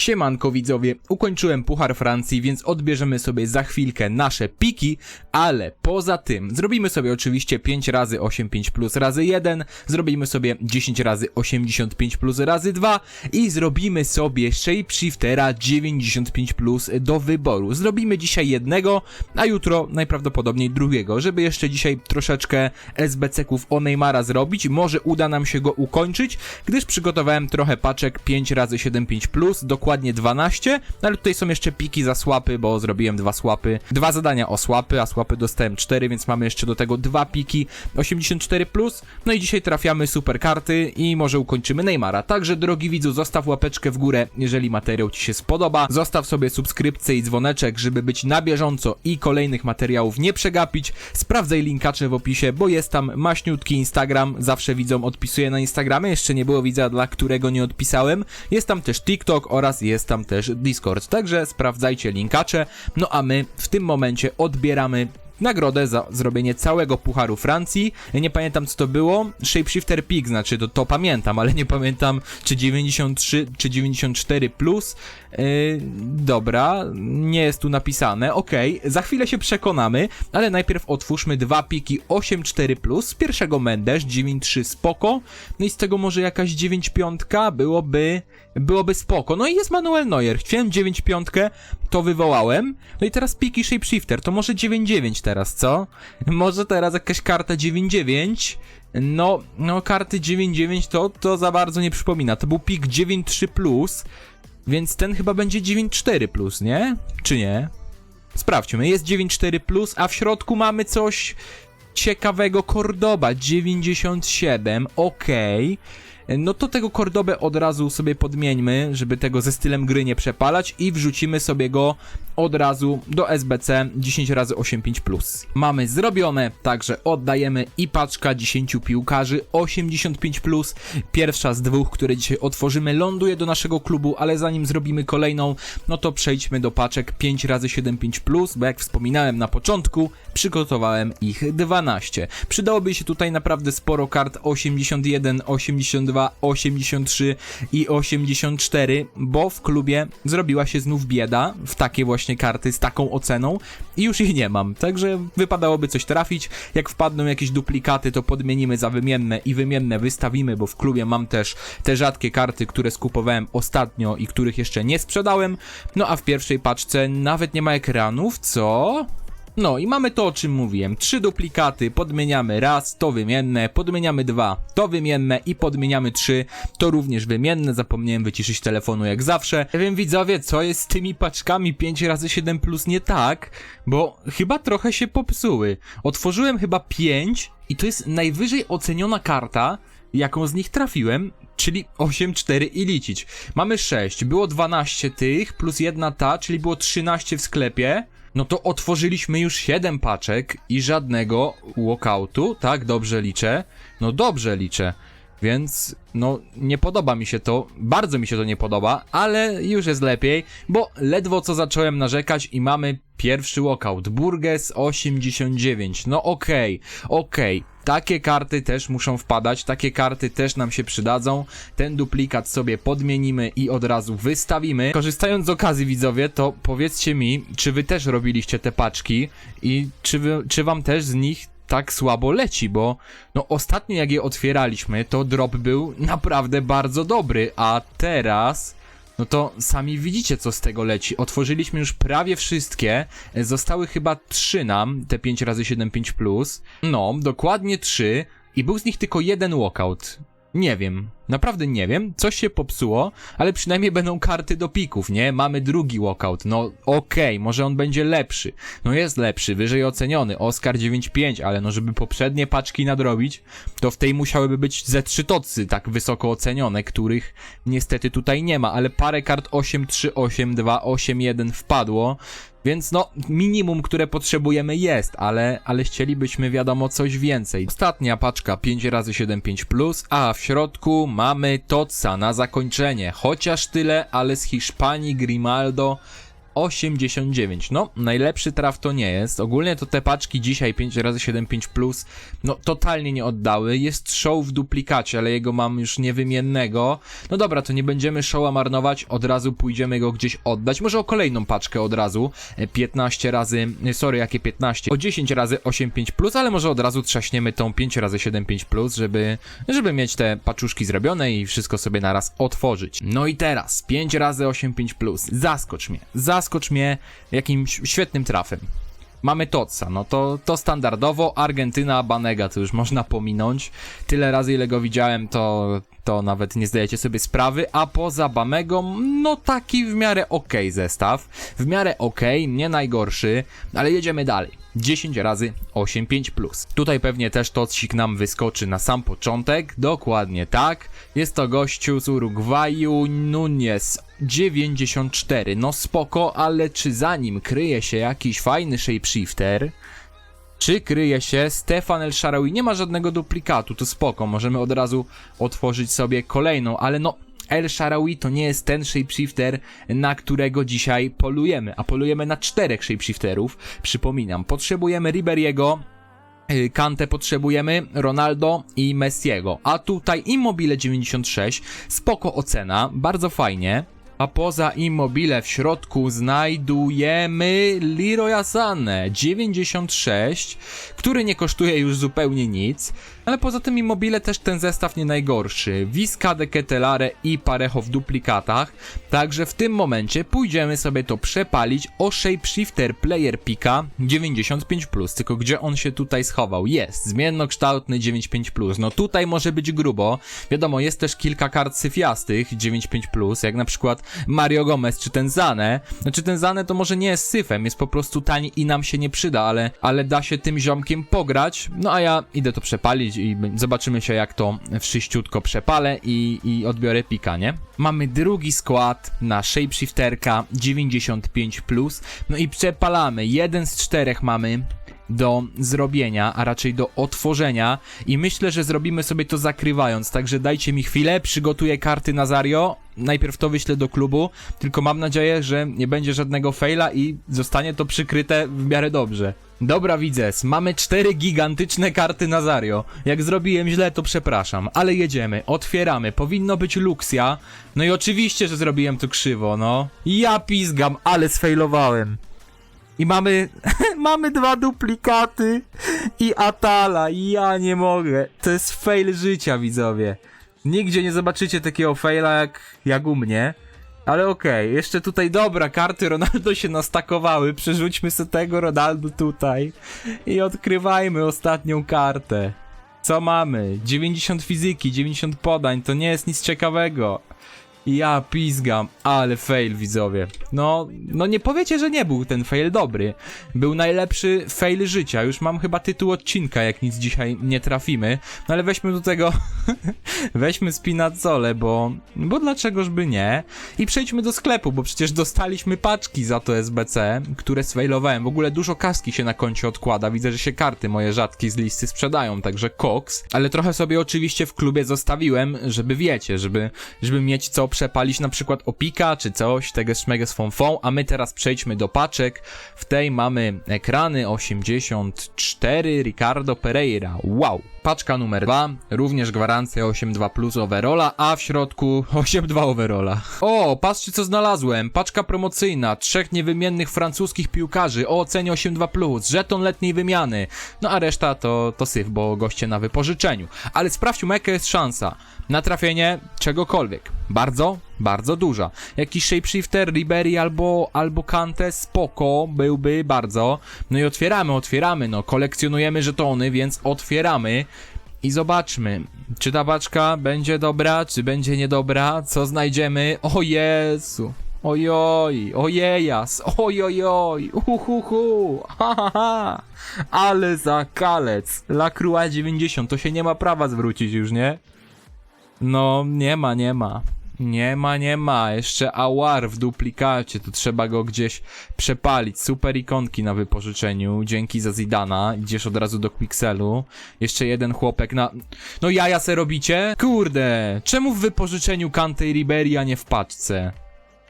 Siemanko widzowie, ukończyłem Puchar Francji, więc odbierzemy sobie za chwilkę nasze piki, ale poza tym zrobimy sobie oczywiście 5 razy 85 plus razy 1, zrobimy sobie 10 razy 85 plus razy 2 i zrobimy sobie Shapeshiftera 95 plus do wyboru. Zrobimy dzisiaj jednego, a jutro najprawdopodobniej drugiego, żeby jeszcze dzisiaj troszeczkę SBC-ków o Neymara zrobić, może uda nam się go ukończyć, gdyż przygotowałem trochę paczek 5 razy 75 plus, dokładnie 12, no ale tutaj są jeszcze piki za słapy, bo zrobiłem dwa słapy, dwa zadania o słapy, a słapy dostałem 4, więc mamy jeszcze do tego dwa piki 84 plus, no i dzisiaj trafiamy super karty i może ukończymy Neymara. Także drogi widzu, zostaw łapeczkę w górę, jeżeli materiał Ci się spodoba, zostaw sobie subskrypcję i dzwoneczek, żeby być na bieżąco i kolejnych materiałów nie przegapić, sprawdzaj linkacze w opisie, bo jest tam maśniutki Instagram, zawsze widzom odpisuję na Instagramie, jeszcze nie było widza, dla którego nie odpisałem, jest tam też TikTok oraz jest tam też Discord, także sprawdzajcie linkacze, no a my w tym momencie odbieramy nagrodę za zrobienie całego Pucharu Francji. Nie pamiętam co to było. Shapeshifter Peak, znaczy to, to pamiętam, ale nie pamiętam czy 93 czy 94 plus. Yy, dobra, nie jest tu napisane. Okej, za chwilę się przekonamy, ale najpierw otwórzmy dwa piki 84 plus. Z pierwszego Mendes 93 spoko. No i z tego może jakaś 95 byłoby byłoby spoko. No i jest Manuel Neuer. Chciałem 9.5, to wywołałem. No i teraz piki Shapeshifter, to może 9.9 teraz, co? Może teraz jakaś karta 9.9. No, no karty 9.9 to, to za bardzo nie przypomina. To był pik 9.3+, plus, więc ten chyba będzie 9.4+, plus, nie? Czy nie? Sprawdźmy, jest 9.4+, plus, a w środku mamy coś ciekawego. Cordoba 97, okej. No to tego Cordobę od razu sobie podmieńmy, żeby tego ze stylem gry nie przepalać i wrzucimy sobie go od razu do SBC 10 razy 85 plus. Mamy zrobione, także oddajemy i paczka 10 piłkarzy 85 plus. Pierwsza z dwóch, które dzisiaj otworzymy, ląduje do naszego klubu, ale zanim zrobimy kolejną, no to przejdźmy do paczek 5 razy 75 plus, bo jak wspominałem na początku, przygotowałem ich 12. Przydałoby się tutaj naprawdę sporo kart 81, 82, 83 i 84, bo w klubie zrobiła się znów bieda w takie właśnie karty z taką oceną i już ich nie mam. Także wypadałoby coś trafić. Jak wpadną jakieś duplikaty, to podmienimy za wymienne i wymienne wystawimy, bo w klubie mam też te rzadkie karty, które skupowałem ostatnio i których jeszcze nie sprzedałem. No a w pierwszej paczce nawet nie ma ekranów, co? No i mamy to, o czym mówiłem. Trzy duplikaty, podmieniamy raz, to wymienne, podmieniamy dwa, to wymienne i podmieniamy trzy, to również wymienne. Zapomniałem wyciszyć telefonu jak zawsze. Ja wiem widzowie, co jest z tymi paczkami 5 razy 7 plus nie tak, bo chyba trochę się popsuły. Otworzyłem chyba 5 i to jest najwyżej oceniona karta, jaką z nich trafiłem, czyli 8, 4 i liczyć. Mamy 6, było 12 tych, plus jedna ta, czyli było 13 w sklepie. No to otworzyliśmy już 7 paczek i żadnego walkoutu, tak? Dobrze liczę. No dobrze liczę. Więc no nie podoba mi się to, bardzo mi się to nie podoba, ale już jest lepiej, bo ledwo co zacząłem narzekać i mamy pierwszy walkout. Burgess 89. No okej, okay, okej. Okay. Takie karty też muszą wpadać, takie karty też nam się przydadzą. Ten duplikat sobie podmienimy i od razu wystawimy. Korzystając z okazji widzowie, to powiedzcie mi, czy wy też robiliście te paczki i czy, wy, czy wam też z nich tak słabo leci, bo no ostatnio jak je otwieraliśmy, to drop był naprawdę bardzo dobry, a teraz no to sami widzicie, co z tego leci. Otworzyliśmy już prawie wszystkie. Zostały chyba 3 nam, te 5 razy 7 5 plus. No, dokładnie 3. I był z nich tylko jeden walkout. Nie wiem. Naprawdę nie wiem. Coś się popsuło, ale przynajmniej będą karty do pików, nie? Mamy drugi walkout. No okej, okay, może on będzie lepszy. No jest lepszy, wyżej oceniony. Oscar 9.5, ale no żeby poprzednie paczki nadrobić, to w tej musiałyby być ze 3 tocy tak wysoko ocenione, których niestety tutaj nie ma, ale parę kart 8.3, 8.2, 8.1 wpadło. Więc no, minimum, które potrzebujemy jest, ale, ale chcielibyśmy wiadomo coś więcej. Ostatnia paczka 5 razy 75 plus, a w środku mamy Toca na zakończenie. Chociaż tyle, ale z Hiszpanii Grimaldo 89. No, najlepszy traf to nie jest. Ogólnie to te paczki dzisiaj 5 razy 75 plus, no totalnie nie oddały. Jest show w duplikacie, ale jego mam już niewymiennego. No dobra, to nie będziemy showa marnować, od razu pójdziemy go gdzieś oddać. Może o kolejną paczkę od razu. E, 15 razy, e, sorry, jakie 15? O 10 razy 85 plus, ale może od razu trzaśniemy tą 5 razy 75 plus, żeby, żeby mieć te paczuszki zrobione i wszystko sobie naraz otworzyć. No i teraz 5 razy 85 plus. Zaskocz mnie. Zaskocz mnie jakimś świetnym trafem. Mamy Totsa, no to, to standardowo, Argentyna, Banega to już można pominąć. Tyle razy ile go widziałem, to, to nawet nie zdajecie sobie sprawy, a poza Bamegą, no taki w miarę okej zestaw, w miarę okej, nie najgorszy, ale jedziemy dalej. 10 razy 8,5 plus. Tutaj pewnie też Totsik nam wyskoczy na sam początek, dokładnie tak. Jest to gościu z Urugwaju, Nunez 94. No spoko, ale czy za nim kryje się jakiś fajny shapeshifter? Czy kryje się Stefan El Sharawi? Nie ma żadnego duplikatu, to spoko, możemy od razu otworzyć sobie kolejną, ale no El Sharawi to nie jest ten shapeshifter, na którego dzisiaj polujemy, a polujemy na czterech shapeshifterów. Przypominam, potrzebujemy Riberiego, y, Kante potrzebujemy, Ronaldo i Messiego. A tutaj Immobile 96, spoko ocena, bardzo fajnie. A poza Immobile w środku znajdujemy Leroy Sané 96, który nie kosztuje już zupełnie nic, ale poza tym Immobile też ten zestaw nie najgorszy. Viscade, Ketelare i Parejo w duplikatach, także w tym momencie pójdziemy sobie to przepalić o Shapeshifter Player Pika 95+, tylko gdzie on się tutaj schował? Jest, zmiennokształtny 95+, no tutaj może być grubo, wiadomo, jest też kilka kart syfiastych 95+, jak na przykład Mario Gomez czy ten Zane, znaczy ten Zane to może nie jest syfem, jest po prostu tani i nam się nie przyda, ale, ale da się tym ziomkiem pograć, no a ja idę to przepalić i zobaczymy się jak to wszyściutko przepalę i, i odbiorę pika, nie? Mamy drugi skład na Shapeshifterka 95+, no i przepalamy, jeden z czterech mamy do zrobienia, a raczej do otworzenia. I myślę, że zrobimy sobie to zakrywając, także dajcie mi chwilę, przygotuję karty Nazario, najpierw to wyślę do klubu, tylko mam nadzieję, że nie będzie żadnego faila i zostanie to przykryte w miarę dobrze. Dobra widzes, mamy cztery gigantyczne karty Nazario. Jak zrobiłem źle, to przepraszam, ale jedziemy, otwieramy, powinno być Luxia. No i oczywiście, że zrobiłem to krzywo, no. Ja pizgam, ale sfailowałem. I mamy, mamy dwa duplikaty i Atala. Ja nie mogę. To jest fail życia, widzowie. Nigdzie nie zobaczycie takiego faila jak, jak u mnie. Ale okej, jeszcze tutaj dobra, karty Ronaldo się nastakowały. Przerzućmy sobie tego Ronaldo tutaj. I odkrywajmy ostatnią kartę. Co mamy? 90 fizyki, 90 podań, to nie jest nic ciekawego. Ja pizgam, ale fail widzowie. No, no nie powiecie, że nie był ten fail dobry. Był najlepszy fail życia. Już mam chyba tytuł odcinka, jak nic dzisiaj nie trafimy. No ale weźmy do tego, weźmy spinazzole, bo, bo dlaczegoż by nie. I przejdźmy do sklepu, bo przecież dostaliśmy paczki za to SBC, które sfailowałem. W ogóle dużo kaski się na koncie odkłada. Widzę, że się karty moje rzadkie z listy sprzedają, także koks. Ale trochę sobie oczywiście w klubie zostawiłem, żeby wiecie, żeby, żeby mieć co przepalić na przykład opika czy coś, tego szmeges fonfon, a my teraz przejdźmy do paczek. W tej mamy ekrany 84 Ricardo Pereira. Wow! Paczka numer 2, również gwarancja 8.2 plus overola, a w środku 8.2 overola. O, patrzcie co znalazłem. Paczka promocyjna, trzech niewymiennych francuskich piłkarzy o ocenie 8.2 plus, żeton letniej wymiany. No a reszta to, to syf, bo goście na wypożyczeniu. Ale sprawdźmy jaka jest szansa na trafienie czegokolwiek. Bardzo, bardzo duża. Jakiś shapeshifter, Ribery albo, albo Kante, spoko, byłby bardzo. No i otwieramy, otwieramy, no kolekcjonujemy żetony, więc otwieramy. I zobaczmy, czy ta paczka będzie dobra, czy będzie niedobra, co znajdziemy. O Jezu, ojoj, ojejas, ojojoj, uhuhu, ha ha ha, ale za kalec, Lacroix 90, to się nie ma prawa zwrócić już, nie? No, nie ma, nie ma. Nie ma, nie ma. Jeszcze Awar w duplikacie, to trzeba go gdzieś przepalić. Super ikonki na wypożyczeniu. Dzięki za Zidana. Idziesz od razu do Pixelu. Jeszcze jeden chłopek na... No jaja se robicie? Kurde, czemu w wypożyczeniu Kante i Ribery, a nie w paczce?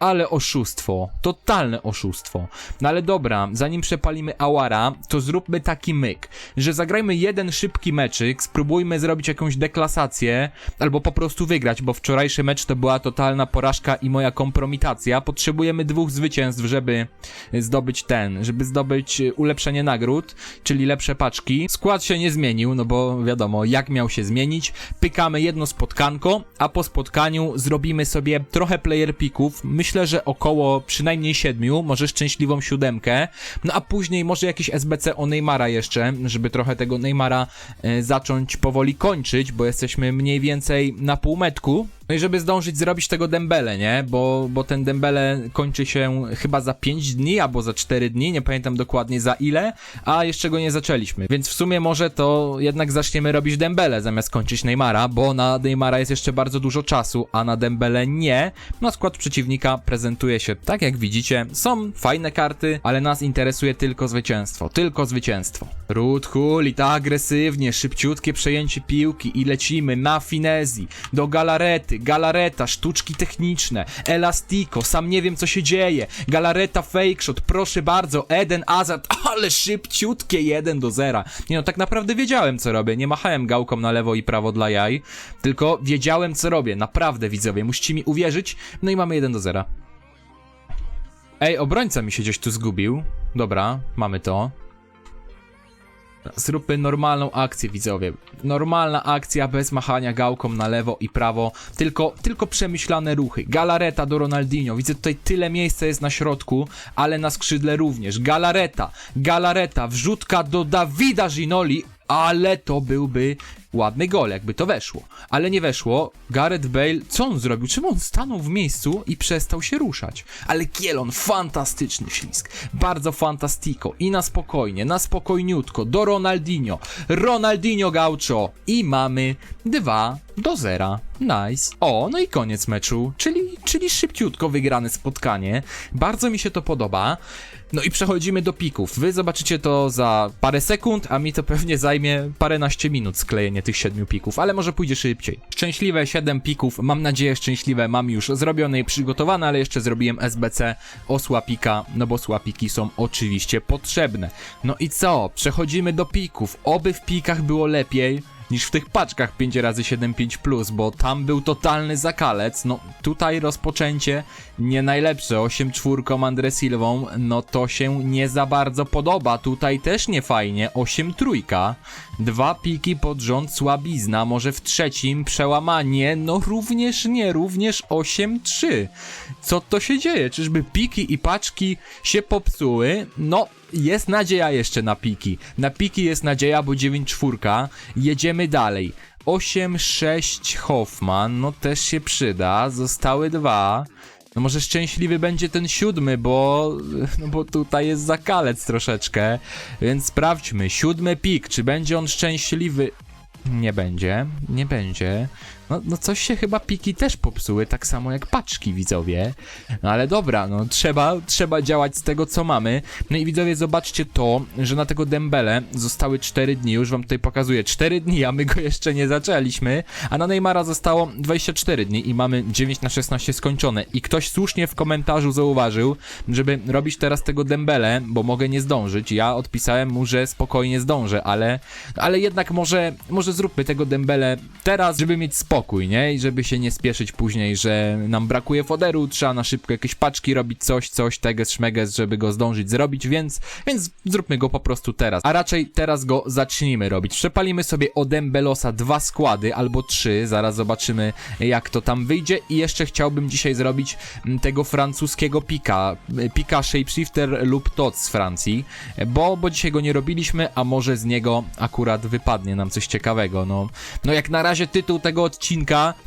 Ale oszustwo, totalne oszustwo. No ale dobra, zanim przepalimy Awara, to zróbmy taki myk, że zagrajmy jeden szybki meczyk, spróbujmy zrobić jakąś deklasację, albo po prostu wygrać, bo wczorajszy mecz to była totalna porażka i moja kompromitacja. Potrzebujemy dwóch zwycięstw, żeby zdobyć ten, żeby zdobyć e, ulepszenie nagród, czyli lepsze paczki. Skład się nie zmienił, no bo wiadomo, jak miał się zmienić. Pykamy jedno spotkanko, a po spotkaniu zrobimy sobie trochę player. Myślę, że około przynajmniej siedmiu, może szczęśliwą siódemkę. No a później może jakiś SBC o Neymara jeszcze, żeby trochę tego Neymara e, zacząć powoli kończyć, bo jesteśmy mniej więcej na półmetku. No i żeby zdążyć zrobić tego Dembele, nie? Bo, bo ten Dembele kończy się chyba za 5 dni albo za 4 dni, nie pamiętam dokładnie za ile, a jeszcze go nie zaczęliśmy. Więc w sumie może to jednak zaczniemy robić Dembele zamiast kończyć Neymara, bo na Neymara jest jeszcze bardzo dużo czasu, a na Dembele nie. No skład przeciwnika prezentuje się tak jak widzicie. Są fajne karty, ale nas interesuje tylko zwycięstwo. Tylko zwycięstwo. Ruth Hull i tak agresywnie, szybciutkie przejęcie piłki i lecimy na finezji, do galarety, galareta, sztuczki techniczne, elastico, sam nie wiem co się dzieje, galareta fake shot, proszę bardzo, Eden Hazard, ale szybciutkie 1 do 0. Nie no, tak naprawdę wiedziałem co robię, nie machałem gałką na lewo i prawo dla jaj, tylko wiedziałem co robię, naprawdę widzowie, musicie mi uwierzyć, no i mamy 1 do 0. Ej, obrońca mi się gdzieś tu zgubił. Dobra, mamy to. Zróbmy normalną akcję, widzowie. Normalna akcja bez machania gałką na lewo i prawo, tylko, tylko przemyślane ruchy. Galareta do Ronaldinho. Widzę tutaj tyle miejsca jest na środku, ale na skrzydle również. Galareta, galareta, wrzutka do Dawida Ginoli, ale to byłby ładny gol, jakby to weszło. Ale nie weszło. Gareth Bale, co on zrobił? Czemu on stanął w miejscu i przestał się ruszać? Ale Kielon, fantastyczny ślisk. Bardzo fantastico. I na spokojnie, na spokojniutko. Do Ronaldinho. Ronaldinho Gaucho. I mamy 2 do 0. Nice. O, no i koniec meczu. Czyli, czyli szybciutko wygrane spotkanie. Bardzo mi się to podoba. No i przechodzimy do pików. Wy zobaczycie to za parę sekund, a mi to pewnie zajmie paręnaście minut sklejenie tych siedmiu pików, ale może pójdzie szybciej. Szczęśliwe 7 pików, mam nadzieję szczęśliwe mam już zrobione i przygotowane, ale jeszcze zrobiłem SBC osła pika, no bo słapiki są oczywiście potrzebne. No i co? Przechodzimy do pików. Oby w pikach było lepiej niż w tych paczkach 5 razy 75 plus, bo tam był totalny zakalec. No tutaj rozpoczęcie nie najlepsze. 8 czwórką Andre Silvą, no to się nie za bardzo podoba. Tutaj też nie fajnie. 8 trójka. Dwa piki pod rząd słabizna, może w trzecim przełamanie, no również nie, również 8-3. Co to się dzieje? Czyżby piki i paczki się popsuły? No, jest nadzieja jeszcze na piki. Na piki jest nadzieja, bo 9 czwórka. Jedziemy dalej. 8-6 Hoffman, no też się przyda. Zostały dwa. No może szczęśliwy będzie ten siódmy, bo, no bo tutaj jest zakalec troszeczkę. Więc sprawdźmy. Siódmy pik, czy będzie on szczęśliwy? Nie będzie, nie będzie. No, no coś się chyba piki też popsuły, tak samo jak paczki, widzowie. No ale dobra, no trzeba, trzeba działać z tego, co mamy. No i widzowie, zobaczcie to, że na tego Dembele zostały 4 dni, już wam tutaj pokazuję, 4 dni, a my go jeszcze nie zaczęliśmy, a na Neymara zostało 24 dni i mamy 9 na 16 skończone. I ktoś słusznie w komentarzu zauważył, żeby robić teraz tego Dembele, bo mogę nie zdążyć. Ja odpisałem mu, że spokojnie zdążę, ale, ale jednak może, może zróbmy tego Dembele teraz, żeby mieć spokój spokój, nie? I żeby się nie spieszyć później, że nam brakuje foderu, trzeba na szybko jakieś paczki robić, coś, coś, teges, szmeges, żeby go zdążyć zrobić, więc, więc zróbmy go po prostu teraz. A raczej teraz go zacznijmy robić. Przepalimy sobie od Dembelosa dwa składy, albo trzy, zaraz zobaczymy jak to tam wyjdzie i jeszcze chciałbym dzisiaj zrobić tego francuskiego pika, pika Shapeshifter lub TOT z Francji, bo, bo dzisiaj go nie robiliśmy, a może z niego akurat wypadnie nam coś ciekawego, no. No jak na razie tytuł tego odcinka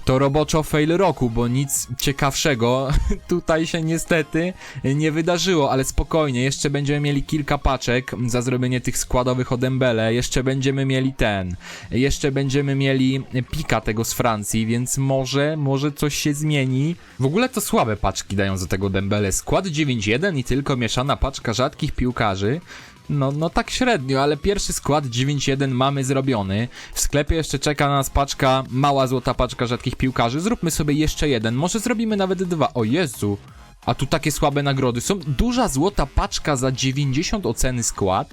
to roboczo fail roku, bo nic ciekawszego tutaj się niestety nie wydarzyło, ale spokojnie, jeszcze będziemy mieli kilka paczek za zrobienie tych składowych od Embele, jeszcze będziemy mieli ten, jeszcze będziemy mieli pika tego z Francji, więc może, może coś się zmieni. W ogóle to słabe paczki dają za tego Dembele. Skład 9-1 i tylko mieszana paczka rzadkich piłkarzy. No, no tak średnio, ale pierwszy skład 9-1 mamy zrobiony. W sklepie jeszcze czeka nas paczka, mała złota paczka rzadkich piłkarzy. Zróbmy sobie jeszcze jeden, może zrobimy nawet dwa. O Jezu, A tu takie słabe nagrody są. Duża złota paczka za 90 oceny skład.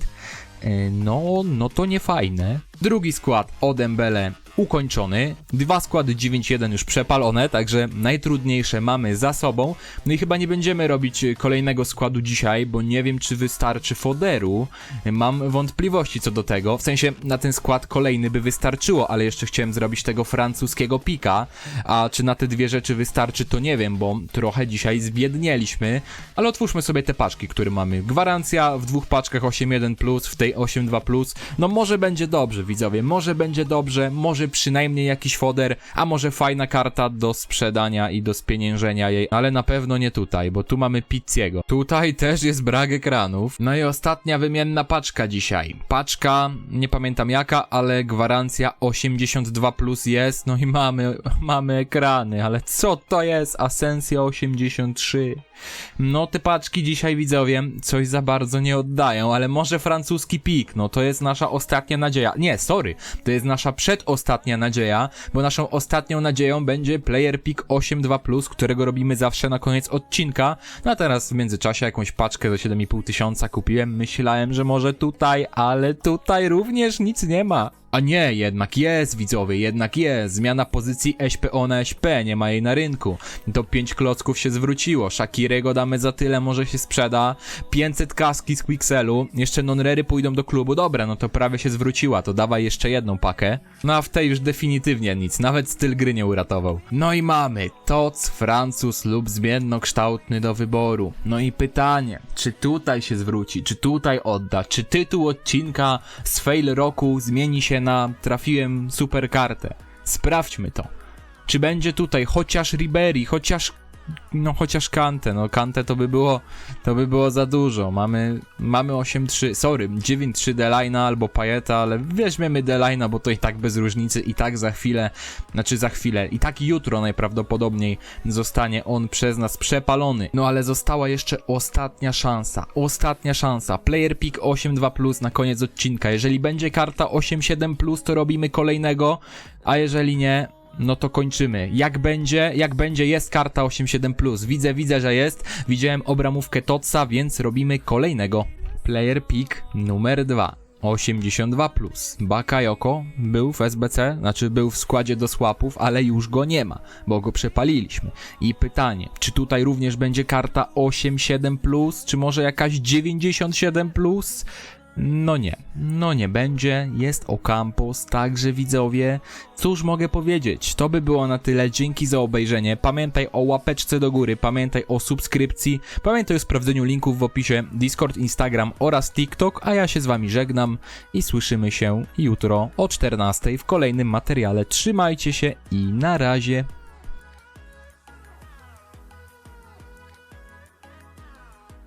E, No, no to nie fajne. Drugi skład od Dembele ukończony. Dwa składy 9-1 już przepalone, także najtrudniejsze mamy za sobą. No i chyba nie będziemy robić kolejnego składu dzisiaj, bo nie wiem czy wystarczy foderu. Mam wątpliwości co do tego. W sensie na ten skład kolejny by wystarczyło, ale jeszcze chciałem zrobić tego francuskiego pika. A czy na te dwie rzeczy wystarczy to nie wiem, bo trochę dzisiaj zbiednieliśmy. Ale otwórzmy sobie te paczki, które mamy. Gwarancja w dwóch paczkach 8.1+, w tej 8.2+. No może będzie dobrze, widzowie, może będzie dobrze, może przynajmniej jakiś foder, a może fajna karta do sprzedania i do spieniężenia jej, ale na pewno nie tutaj, bo tu mamy Pizziego. Tutaj też jest brak ekranów. No i ostatnia wymienna paczka dzisiaj. Paczka, nie pamiętam jaka, ale gwarancja 82 plus jest, no i mamy, mamy ekrany, ale co to jest? Asensja 83. No te paczki dzisiaj widzowie coś za bardzo nie oddają, ale może francuski pik, no to jest nasza ostatnia nadzieja. Nie, sorry, to jest nasza przedostatnia nadzieja, bo naszą ostatnią nadzieją będzie player pick 8.2+, którego robimy zawsze na koniec odcinka. No a teraz w międzyczasie jakąś paczkę za 7,5 tysiąca kupiłem, myślałem, że może tutaj, ale tutaj również nic nie ma. A nie, jednak jest, widzowie, jednak jest. Zmiana pozycji SPO na SP, nie ma jej na rynku. To 5 klocków się zwróciło. Shakirego damy za tyle, może się sprzeda. 500 kaski z Quixelu. Jeszcze non-rery pójdą do klubu. Dobra, no to prawie się zwróciła, to dawaj jeszcze jedną pakę. No a w tej już definitywnie nic, nawet styl gry nie uratował. No i mamy TOC, Francuz lub zmiennokształtny do wyboru. No i pytanie, czy tutaj się zwróci, czy tutaj odda, czy tytuł odcinka z fail roku zmieni się na trafiłem super kartę. Sprawdźmy to. Czy będzie tutaj chociaż Ribery, chociaż no chociaż Kante, no Kante to by było to by było za dużo. Mamy mamy 8-3, sorry, 9-3 Delina albo Pajeta, ale weźmiemy Delina, bo to i tak bez różnicy i tak za chwilę, znaczy za chwilę, i tak jutro najprawdopodobniej zostanie on przez nas przepalony. No ale została jeszcze ostatnia szansa. Ostatnia szansa. Player pick 8-2 plus na koniec odcinka. Jeżeli będzie karta 8-7 plus, to robimy kolejnego, a jeżeli nie, no to kończymy. Jak będzie, jak będzie, jest karta 87+. Widzę, widzę, że jest. Widziałem obramówkę Totsa, więc robimy kolejnego. Player pick numer 2. 82 plus. Bakayoko był w SBC, znaczy był w składzie do słapów, ale już go nie ma, bo go przepaliliśmy. I pytanie, czy tutaj również będzie karta 87 plus, czy może jakaś 97 plus? No nie, no nie będzie, jest Ocampos, także widzowie, cóż mogę powiedzieć, to by było na tyle, dzięki za obejrzenie, pamiętaj o łapeczce do góry, pamiętaj o subskrypcji, pamiętaj o sprawdzeniu linków w opisie, Discord, Instagram oraz TikTok, a ja się z wami żegnam i słyszymy się jutro o 14 w kolejnym materiale, trzymajcie się i na razie.